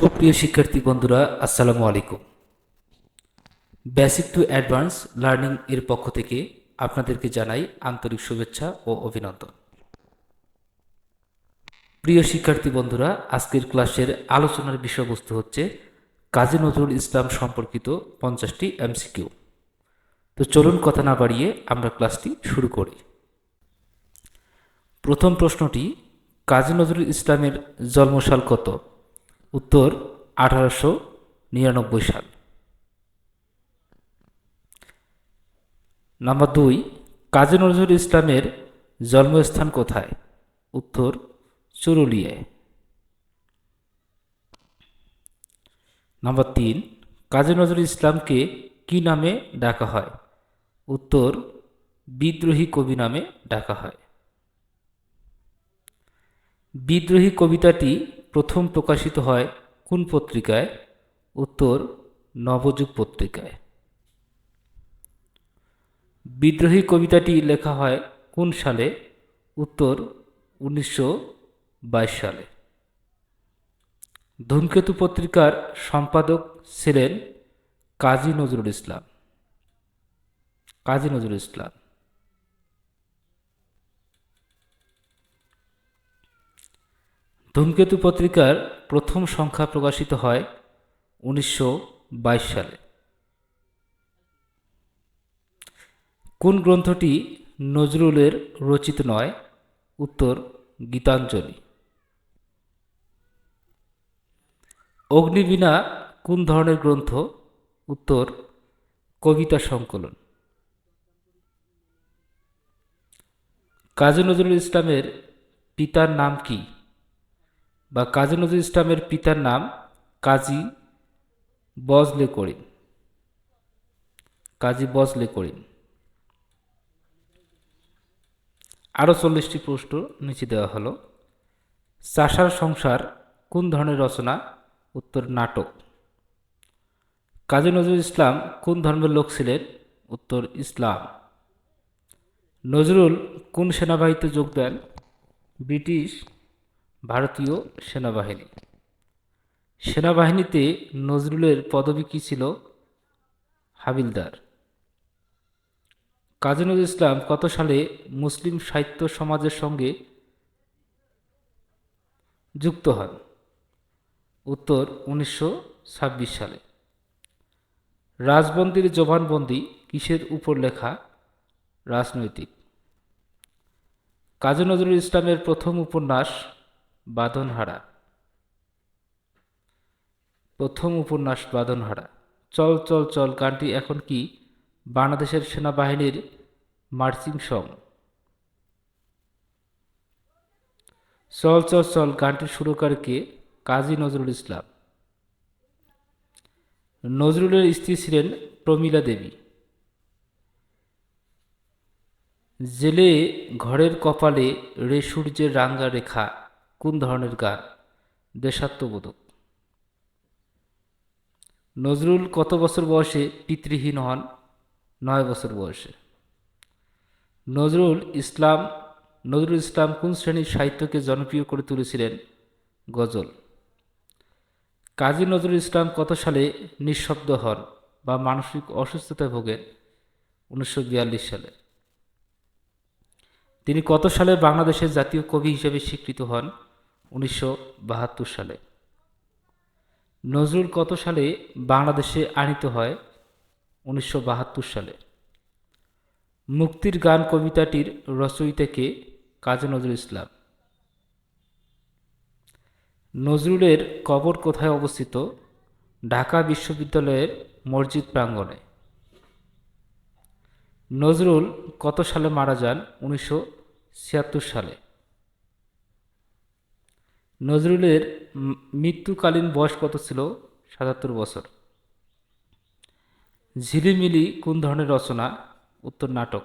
সুপ্রিয় শিক্ষার্থী বন্ধুরা, আসসালামু আলাইকুম। বেসিক টু অ্যাডভান্স লার্নিং এর পক্ষ থেকে আপনাদেরকে জানাই আন্তরিক শুভেচ্ছা ও অভিনন্দন। প্রিয় শিক্ষার্থী বন্ধুরা, আজকের ক্লাসের আলোচনার বিষয়বস্তু হচ্ছে কাজী নজরুল ইসলাম সম্পর্কিত পঞ্চাশটি এমসিকিউ। তো চলুন কথা না বাড়িয়ে আমরা ক্লাসটি শুরু করি। প্রথম প্রশ্নটি, কাজী নজরুল ইসলামের জন্মসাল কত? উত্তর আঠারোশো নিরানব্বই সাল। নাম্বার দুই, কাজী নজরুল ইসলামের জন্মস্থান কোথায়? উত্তর চুরুলিয়ায়। নাম্বার তিন, কাজী নজরুল ইসলামকে কি নামে ডাকা হয়? উত্তর, বিদ্রোহী কবি নামে ডাকা হয়। বিদ্রোহী কবিতাটি প্রথম প্রকাশিত হয় কোন পত্রিকায়? উত্তর, নবযুগ পত্রিকায়। বিদ্রোহী কবিতাটি লেখা হয় কোন সালে? উত্তর, উনিশশো বাইশ সালে। ধূমকেতু পত্রিকার সম্পাদক ছিলেন কাজী নজরুল ইসলাম। কাজী নজরুল ইসলাম। ধূমকেতু পত্রিকার প্রথম সংখ্যা প্রকাশিত হয় উনিশশো বাইশ সালে। কোন গ্রন্থটি নজরুলের রচিত নয়? উত্তর, গীতাঞ্জলি। অগ্নিবীণা কোন ধরনের গ্রন্থ? উত্তর, কবিতা সংকলন। কাজী নজরুল ইসলামের পিতার নাম কি? বা কাজী নজরুল ইসলামের পিতার নাম কাজী বজলে করিম। কাজী বজলে করিম। আরও চল্লিশটি প্রশ্ন নিচে দেওয়া হলো। চাষার সংসার কোন ধরনের রচনা? উত্তর, নাটক। কাজী নজরুল ইসলাম কোন ধর্মের লোক ছিলেন? উত্তর, ইসলাম। নজরুল কোন সেনাবাহিনীতে যোগ দেন? ব্রিটিশ ভারতীয় সেনাবাহিনী। সেনাবাহিনীতে নজরুলের পদবী কী ছিল? হাবিলদার। কাজী নজরুল ইসলাম কত সালে মুসলিম সাহিত্য সমাজের সঙ্গে যুক্ত হন? উত্তর উনিশশো ছাব্বিশ সালে। রাজবন্দির জবানবন্দি কিসের উপর লেখা? রাজনৈতিক। কাজী নজরুল ইসলামের প্রথম উপন্যাস বাঁধনহারা প্রথম উপন্যাস বাঁধনহারা চল চল চল, গানটি এখন কি? বাংলাদেশের সেনাবাহিনীর মার্চিং সং। চল চল চল, গানটির সুরকার কে? কাজী নজরুল ইসলাম। নজরুলের স্ত্রী ছিলেন প্রমীলা দেবী। জেলে ঘরের কপালে রে সূর্যের রাঙ্গা রেখা। কোন ধরনের গান? দেশাত্মবোধক। নজরুল কত বছর বয়সে পিতৃহীন হন? নয় বছর বয়সে। নজরুল ইসলাম নজরুল ইসলাম কোন শ্রেণির সাহিত্যকে জনপ্রিয় করে তুলেছিলেন? গজল। কাজী নজরুল ইসলাম কত সালে নিঃশব্দ হন বা মানসিক অসুস্থতায় ভোগেন? উনিশশো বিয়াল্লিশ সালে। তিনি কত সালে বাংলাদেশের জাতীয় কবি হিসেবে স্বীকৃত হন? উনিশশো বাহাত্তর সালে। নজরুল কত সালে বাংলাদেশে আনিত হয়? উনিশশো বাহাত্তর সালে। মুক্তির গান কবিতাটির রচয়িতাকে কাজী নজরুল ইসলাম। নজরুলের কবর কোথায় অবস্থিত? ঢাকা বিশ্ববিদ্যালয়ের মসজিদ প্রাঙ্গণে। নজরুল কত সালে মারা যান? উনিশশো ছিয়াত্তর সালে। নজরুলের মৃত্যুকালীন বয়স কত ছিল? সাতাত্তর বছর। ঝিলিমিলি কোন ধরনের রচনা? উত্তর নাটক।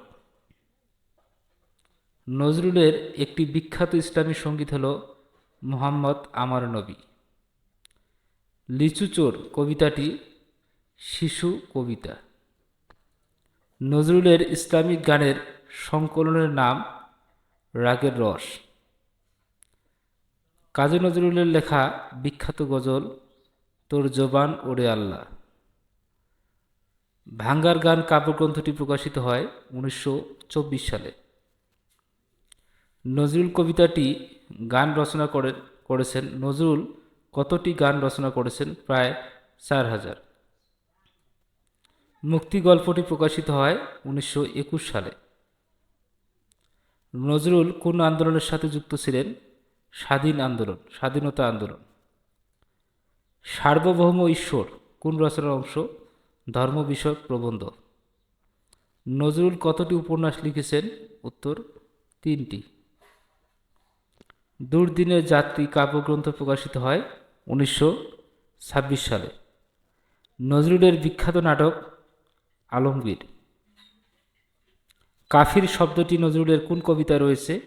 নজরুলের একটি বিখ্যাত ইসলামী সংগীত হল মোহাম্মদ আমার নবী। লিচুচোর কবিতাটি শিশু কবিতা। নজরুলের ইসলামিক গানের সংকলনের নাম রাগের রস। কাজী নজরুলের লেখা বিখ্যাত গজল, তোর জবান ওরে আল্লাহ। ভাঙ্গার গান কাব্যগ্রন্থটি প্রকাশিত হয় উনিশশো চব্বিশ সালে। নজরুল কবিতাটি গান রচনা করে, করেছেন। নজরুল কতটি গান রচনা করেছেন? প্রায় চার হাজার। মুক্তি গল্পটি প্রকাশিত হয় উনিশশো একুশ সালে। নজরুল কোন আন্দোলনের সাথে যুক্ত ছিলেন? স্বাধীন আন্দোলন, স্বাধীনতা আন্দোলন। সার্বভৌম ঈশ্বর, কোন রচনার অংশ? ধর্ম বিষয়ক প্রবন্ধ। নজরুল কতটি উপন্যাস লিখেছেন? উত্তর তিনটি। দুর্দিনের যাত্রী কাব্যগ্রন্থ প্রকাশিত হয় উনিশশো ছাব্বিশ সালে। নজরুলের বিখ্যাত নাটক আলমগীর। কাফির শব্দটি নজরুলের কোন কবিতা রয়েছে?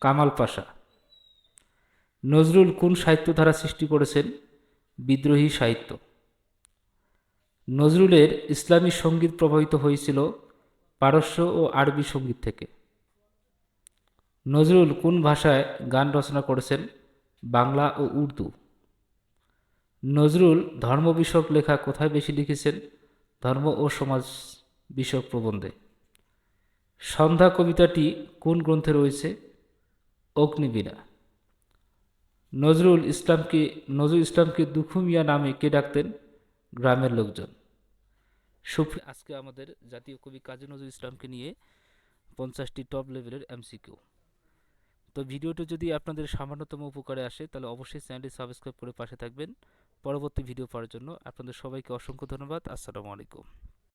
কামাল পাশা। নজরুল কোন সাহিত্যধারা সৃষ্টি করেছেন? বিদ্রোহী সাহিত্য। নজরুলের ইসলামী সংগীত প্রভাবিত হয়েছিল পারস্য ও আরবি সংগীত থেকে। নজরুল কোন ভাষায় গান রচনা করেছেন? বাংলা ও উর্দু। নজরুল ধর্ম বিষয়ক লেখা কোথায় বেশি লিখেছেন? ধর্ম ও সমাজ বিষয়ক প্রবন্ধে। সন্ধ্যা কবিতাটি কোন গ্রন্থে রয়েছে? অগ্নিবীণা। নজরুল ইসলামকে নজরুল ইসলামকে দুখু মিয়া নামে কে ডাকতেন? গ্রামের লোকজন। সুপ্রি আজকে আমাদের জাতীয় কবি কাজী নজরুল ইসলামকে নিয়ে পঞ্চাশটি টপ লেভেলের এমসিকিউ তো ভিডিওটি যদি আপনাদের সামান্যতম উপকারে আসে, তাহলে অবশ্যই চ্যানেলটি সাবস্ক্রাইব করে পাশে থাকবেন। পরবর্তী ভিডিও পাওয়ার জন্য আপনাদের সবাইকে অসংখ্য ধন্যবাদ। আসসালামু আলাইকুম।